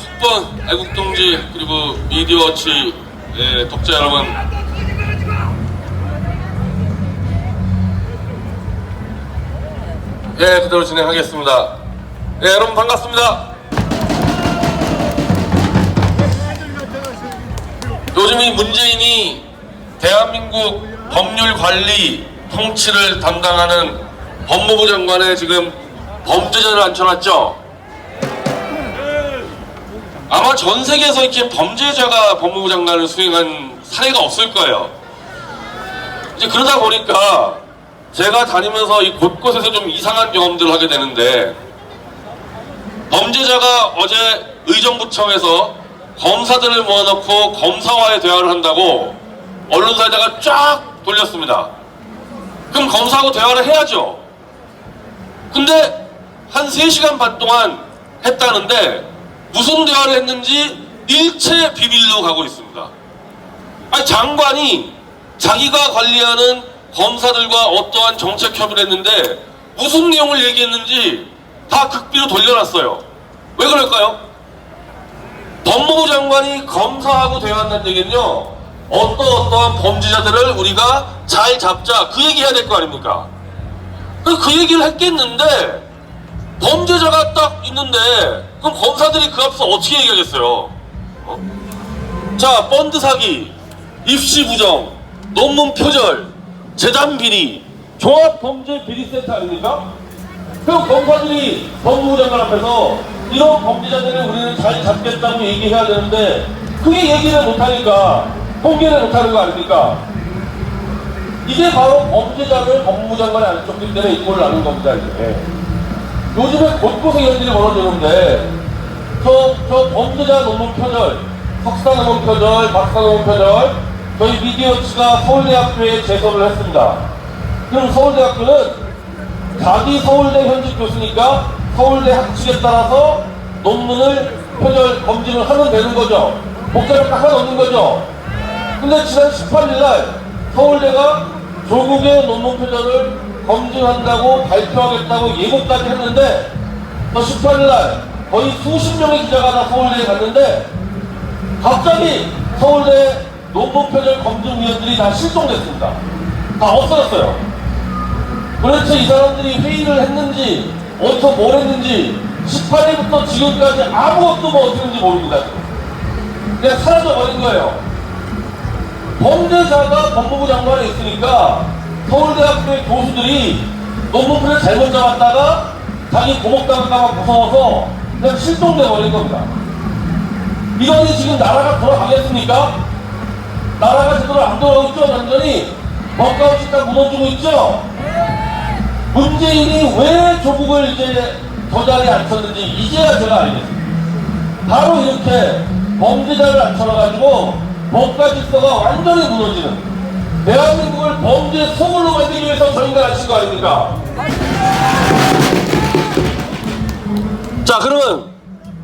국번 애국동지 그리고 미디어워치 예, 독자 여러분. 예 그대로 진행하겠습니다. 예 여러분 반갑습니다. 요즘 이 문재인이 대한민국 법률 관리 통치를 담당하는 법무부 장관에 지금 범죄자를 앉혀놨죠 아마 전 세계에서 이렇게 범죄자가 법무부 장관을 수행한 사례가 없을 거예요. 이제 그러다 보니까 제가 다니면서 이 곳곳에서 좀 이상한 경험들을 하게 되는데 범죄자가 어제 의정부청에서 검사들을 모아놓고 검사와의 대화를 한다고 언론사에다가 쫙 돌렸습니다. 그럼 검사하고 대화를 해야죠. 근데 한 3시간 반 동안 했다는데 무슨 대화를 했는지 일체 비밀로 가고 있습니다. 아니, 장관이 자기가 관리하는 검사들과 어떠한 정책 협의를 했는데 무슨 내용을 얘기했는지 다 극비로 돌려놨어요. 왜 그럴까요? 법무부 장관이 검사하고 대화한다는 얘기는요, 어떠 어떠한 범죄자들을 우리가 잘 잡자. 그 얘기 해야 될 거 아닙니까? 그, 그 얘기를 했겠는데, 범죄자가 딱 있는데 그럼 검사들이 그 앞에서 어떻게 얘기하겠어요? 어? 자 펀드 사기, 입시 부정, 논문 표절, 재단 비리, 종합 범죄 비리센터 아닙니까? 그럼 검사들이 법무부 장관 앞에서 이런 범죄자들을 우리는 잘 잡겠다고 얘기해야 되는데 그게 얘기를 못하니까 공개를 못하는 거 아닙니까? 이게 바로 범죄자를 법무부 장관에 앉혔기 때문에 이꼴을 나눈 겁니다. 이게. 요즘에 곳곳에 일이 벌어지는데 저, 저 범죄자 논문 표절, 석사 논문 표절, 박사 논문 표절 저희 미디어치가 서울대학교에 제소를 했습니다. 그럼 서울대학교는 자기 서울대 현직 교수니까 서울대 학칙에 따라서 논문을 표절 검증을 하면 되는 거죠. 복잡할 없는 거죠. 근데 지난 18일 날 서울대가 조국의 논문 표절을 검증한다고 발표하겠다고 예고까지 했는데 또 18일 날 거의 수십 명의 기자가 다 서울대에 갔는데 갑자기 서울대 논문 표절 검증위원들이 다 실종됐습니다. 다 없어졌어요. 도대체 이 사람들이 회의를 했는지 어디서 뭘 했는지 18일부터 지금까지 아무것도 뭐 어떻게 했는지 모릅니다. 그냥 사라져 버린 거예요. 범죄자가 법무부 장관에 있으니까 서울대학교의 교수들이 논문 표를 잘못 잡았다가 자기 고목당할까봐 무서워서 그냥 실종돼 버린 겁니다. 이러니 지금 나라가 돌아가겠습니까? 나라가 제대로 안 돌아가고 있죠, 완전히. 법가없이 딱 무너지고 있죠? 문재인이 왜 조국을 이제 저 자리에 앉혔는지 이제야 제가 알겠습니다. 바로 이렇게 범죄자를 앉혀놔가지고 법과 질서가 완전히 무너지는 대한민국을 범죄 소굴로 만들기 위해서 저 인간 하신 거 아닙니까? 자, 그러면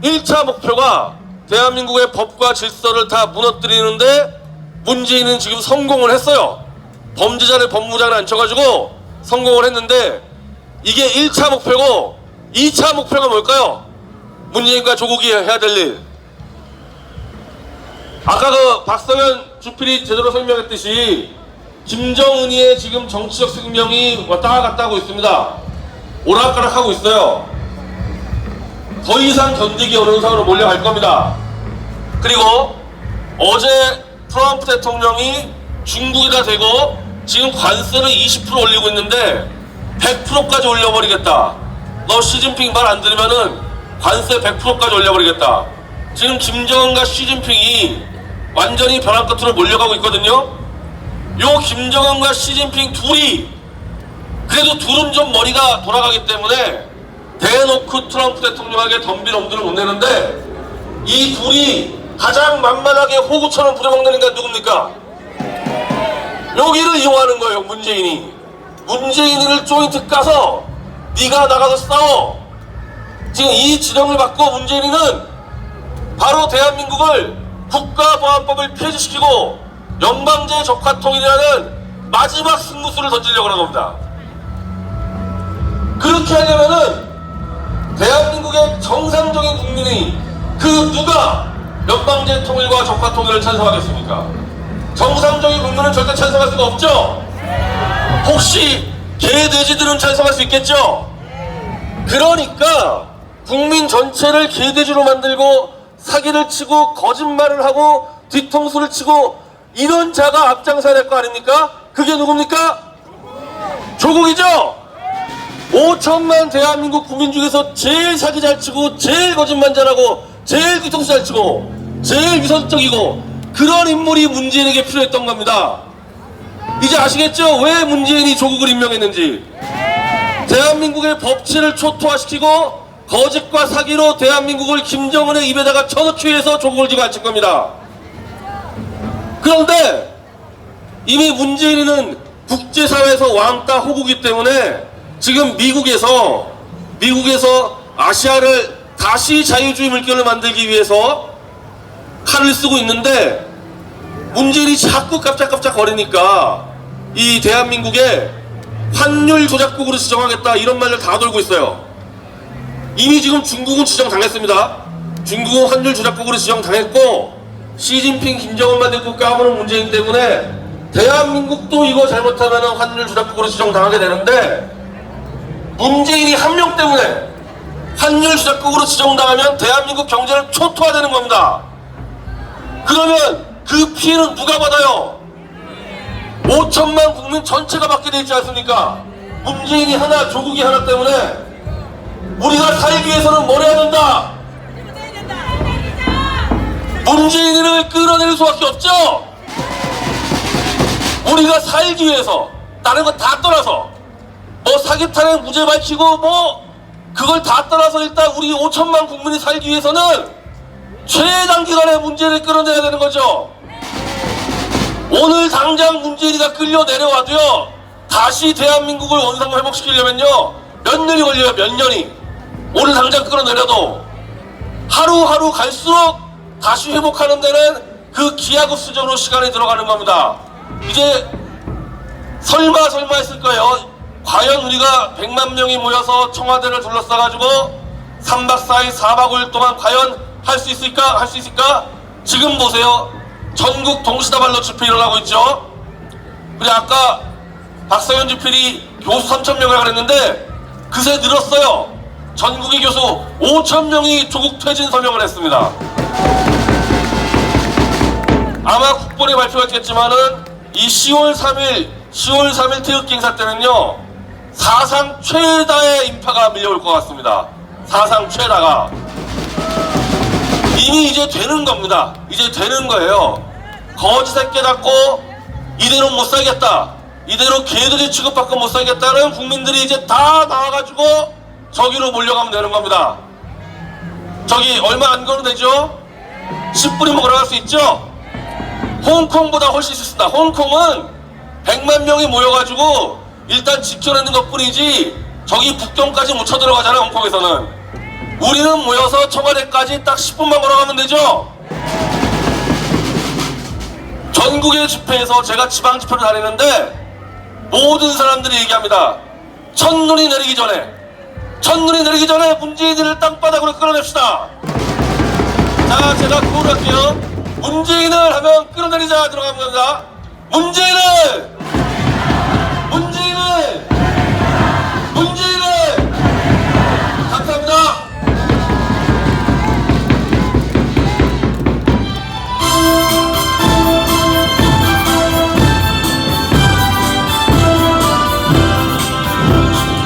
1차 목표가 대한민국의 법과 질서를 다 무너뜨리는데 문재인은 지금 성공을 했어요. 범죄자를 법무장을 앉혀가지고 성공을 했는데 이게 1차 목표고 2차 목표가 뭘까요? 문재인과 조국이 해야 될 일. 아까 그 박성현 주필이 제대로 설명했듯이 김정은이의 지금 정치적 생명이 왔다 갔다 하고 있습니다. 오락가락하고 있어요. 더 이상 견디기 어려운 상황으로 몰려갈 겁니다. 그리고 어제 트럼프 대통령이 중국에다 대고 지금 관세를 20% 올리고 있는데 100%까지 올려버리겠다. 너 시진핑 말 안 들으면은 관세 100%까지 올려버리겠다. 지금 김정은과 시진핑이 완전히 벼랑 끝으로 몰려가고 있거든요. 요 김정은과 시진핑 둘이 그래도 둘은 좀 머리가 돌아가기 때문에 대놓고 트럼프 대통령에게 덤빌 엄두를 못 내는데 이 둘이 가장 만만하게 호구처럼 부려먹는 인간 누굽니까? 여기를 이용하는 거예요 문재인이 문재인을 조인트 까서 네가 나가서 싸워 지금 이 지령을 받고 문재인이는 바로 대한민국을 국가보안법을 폐지시키고 연방제 적화통일이라는 마지막 승부수를 던지려고 하는 겁니다 그렇게 하려면은 대한민국의 정상적인 국민이 그 누가 연방제 통일과 적화 통일을 찬성하겠습니까? 정상적인 국민은 절대 찬성할 수가 없죠? 혹시 개돼지들은 찬성할 수 있겠죠? 그러니까 국민 전체를 개돼지로 만들고 사기를 치고 거짓말을 하고 뒤통수를 치고 이런 자가 앞장서야 될 거 아닙니까? 그게 누굽니까? 조국이죠? 5천만 대한민국 국민 중에서 제일 사기 잘 치고 제일 거짓말 잘하고 제일 뒤통수 잘 치고 제일 위선적이고 그런 인물이 문재인에게 필요했던 겁니다. 이제 아시겠죠? 왜 문재인이 조국을 임명했는지. 대한민국의 법치를 초토화시키고 거짓과 사기로 대한민국을 김정은의 입에다가 쳐넣기 위해서 조국을 지고 앉힌 겁니다. 그런데 이미 문재인은 국제사회에서 왕따 호구기 때문에 지금 미국에서 미국에서 아시아를 다시 자유주의 물결을 만들기 위해서 칼을 쓰고 있는데 문재인이 자꾸 깜짝깜짝 거리니까 이 대한민국에 환율 조작국으로 지정하겠다 이런 말을 다 돌고 있어요. 이미 지금 중국은 지정당했습니다. 중국은 환율 조작국으로 지정당했고 시진핑 김정은만 데리고 까부는 문재인 때문에 대한민국도 이거 잘못하면 환율 조작국으로 지정당하게 되는데 문재인이 한 명 때문에 환율 조작국으로 지정당하면 대한민국 경제는 초토화되는 겁니다. 그러면 그 피해는 누가 받아요? 5천만 국민 전체가 받게 되지 않습니까? 문재인이 하나, 조국이 하나 때문에 우리가 살기 위해서는 뭘 해야 된다? 문재인을 끌어낼 수밖에 없죠? 우리가 살기 위해서 다른 거 다 떠나서 뭐 사기 탄핵 무죄 밝히고 뭐 그걸 다 떠나서 일단 우리 5천만 국민이 살기 위해서는 최단기간에 문재인을 끌어내야 되는 거죠. 오늘 당장 문재인이가 끌려 내려와도요 다시 대한민국을 원상 회복시키려면요 몇 년이 걸려요 몇 년이 오늘 당장 끌어내려도 하루하루 갈수록 다시 회복하는 데는 그 기하급수적으로 시간이 들어가는 겁니다 이제 설마 설마 했을 거예요 과연 우리가 100만 명이 모여서 청와대를 둘러싸가지고 3박 4일 4박 5일 동안 과연 할 수 있을까 할 수 있을까 지금 보세요 전국 동시다발로 집회 일어나고 있죠. 그리고 아까 박성현 집필이 교수 3천 명을 그랬는데 그새 늘었어요. 전국의 교수 5천 명이 조국 퇴진 서명을 했습니다. 아마 국본에 발표했겠지만은 이 10월 3일 10월 3일 태극기 행사 때는요 사상 최다의 인파가 밀려올 것 같습니다. 사상 최다가 이미 이제 되는 겁니다. 이제 되는 거예요. 거짓에 깨닫고 이대로 못 살겠다. 이대로 개들이 취급받고 못 살겠다는 국민들이 이제 다 나와가지고 저기로 몰려가면 되는 겁니다. 저기 얼마 안 걸어도 되죠? 10분이면 걸어갈 수 있죠? 홍콩보다 훨씬 쉽습니다. 홍콩은 100만 명이 모여가지고 일단 지켜내는 것 뿐이지 저기 북경까지 못 쳐들어가잖아요, 홍콩에서는. 우리는 모여서 청와대까지 딱 10분만 걸어가면 되죠? 전국의 집회에서 제가 지방 집회를 다니는데 모든 사람들이 얘기합니다. 첫눈이 내리기 전에 첫눈이 내리기 전에 문재인을 땅바닥으로 끌어냅시다. 자, 제가 구호를 할게요. 문재인을 하면 끌어내리자! 문재인을! 문재인을!